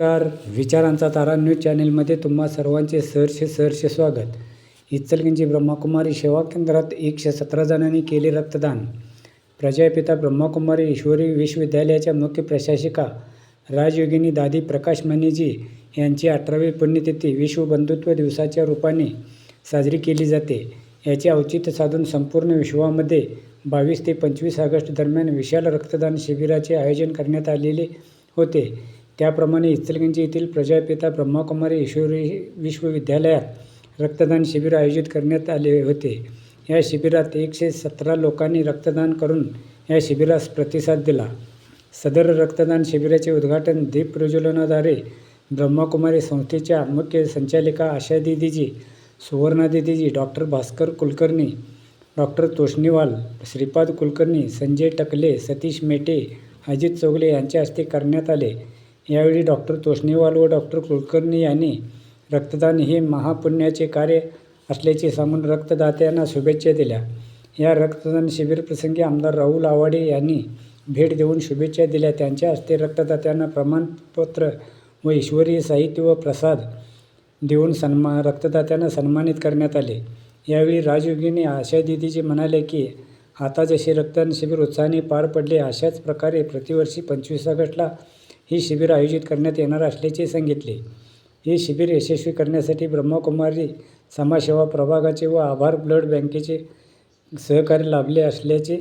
Car विचारांचा तारा news चॅनेलमध्ये तुम्हा सर्वांचे सहर्ष सहर्ष स्वागत. इचलगंजी ब्रह्माकुमारी सेवा केंद्रात एकशे सतरा जणांनी केले रक्तदान. प्रजापिता ब्रह्माकुमारी ईश्वरी विश्वविद्यालयाच्या मुख्य प्रशासिका राजयोगिनी दादी प्रकाश मणिजी यांची अठरावी पुण्यतिथी विश्व बंधुत्व दिवसाच्या रूपाने साजरी केली जाते. याचे औचित्य साधून संपूर्ण विश्वामध्ये बावीस ते पंचवीस ऑगस्ट दरम्यान विशाल रक्तदान शिबिराचे आयोजन करण्यात आलेले होते. त्याप्रमाणे इचलकरंजी येथील प्रजापिता ब्रह्माकुमारी ईश्वरी विश्वविद्यालयात रक्तदान शिबिर आयोजित करण्यात आले होते. या शिबिरात एकशे सतरा लोकांनी रक्तदान करून या शिबिरास प्रतिसाद दिला. सदर रक्तदान शिबिराचे उद्घाटन दीप प्रज्वलनाद्वारे ब्रह्माकुमारी संस्थेच्या मुख्य संचालिका आशा दिदीजी सुवर्णा दिदीजी डॉक्टर भास्कर कुलकर्णी डॉक्टर तोष्णीवाल श्रीपाद कुलकर्णी संजय टकले सतीश मेटे अजित चोगले यांच्या हस्ते करण्यात आले. यावेळी डॉक्टर तोष्णीवाल व डॉक्टर कुलकर्णी यांनी रक्तदान हे महापुण्याचे कार्य असल्याचे सांगून रक्तदात्यांना शुभेच्छा दिल्या. या रक्तदान शिबिरप्रसंगी आमदार राहुल आवाडे यांनी भेट देऊन शुभेच्छा दिल्या. त्यांच्या हस्ते रक्तदात्यांना प्रमाणपत्र व ईश्वरीय साहित्य व प्रसाद देऊन सन्मा रक्तदात्यांना सन्मानित करण्यात आले. यावेळी राजयोगिनी आशा दिदीजी म्हणाले की आता जसे रक्तदान शिबिर उत्साहाने पार पडले अशाच प्रकारे प्रतिवर्षी पंचवीस ऑगस्टला ही शिबिर आयोजित करण्यात येणार असल्याचे सांगितले. हे शिबिर यशस्वी करण्यासाठी ब्रह्मकुमारी समाजसेवा प्रभागाचे व आभार ब्लड बँकेचे सहकार्य लाभले असल्याचे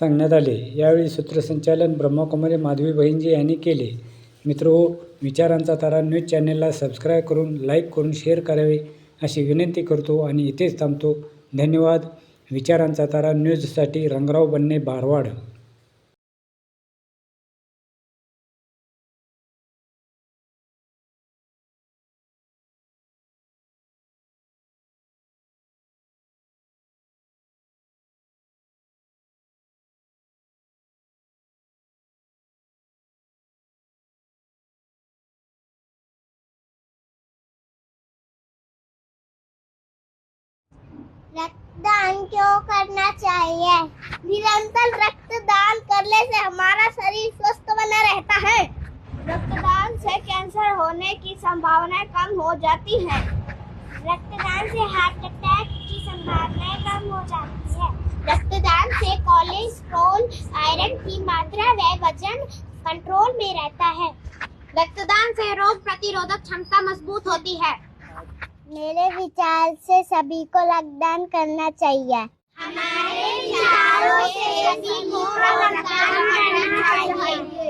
सांगण्यात आले. यावेळी सूत्रसंचालन ब्रह्मकुमारी माधवी बहिणजी यांनी केले. मित्र हो, विचारांचा तारा न्यूज चॅनेलला सबस्क्राईब करून लाईक करून शेअर करावे अशी विनंती करतो आणि इथेच थांबतो. धन्यवाद. विचारांचा तारा न्यूजसाठी रंगराव बन्ने बारवाड. रक्तदान क्यों करना चाहिए? निरंतर रक्तदान करने से हमारा शरीर स्वस्थ बना रहता है। रक्तदान से कैंसर होने की संभावनाएँ कम हो जाती है। रक्तदान से हार्ट अटैक की संभावनाएँ कम हो जाती है। रक्तदान से कोलेस्ट्रॉल, आयरन की मात्रा व वज़न कंट्रोल में रहता है। रक्तदान से रोग प्रतिरोधक क्षमता मज़बूत होती है। मेरे विचार से सभी को रक्तदान करना चाहिए। हमारे विचारों से सभी को रक्तदान करना चाहिए।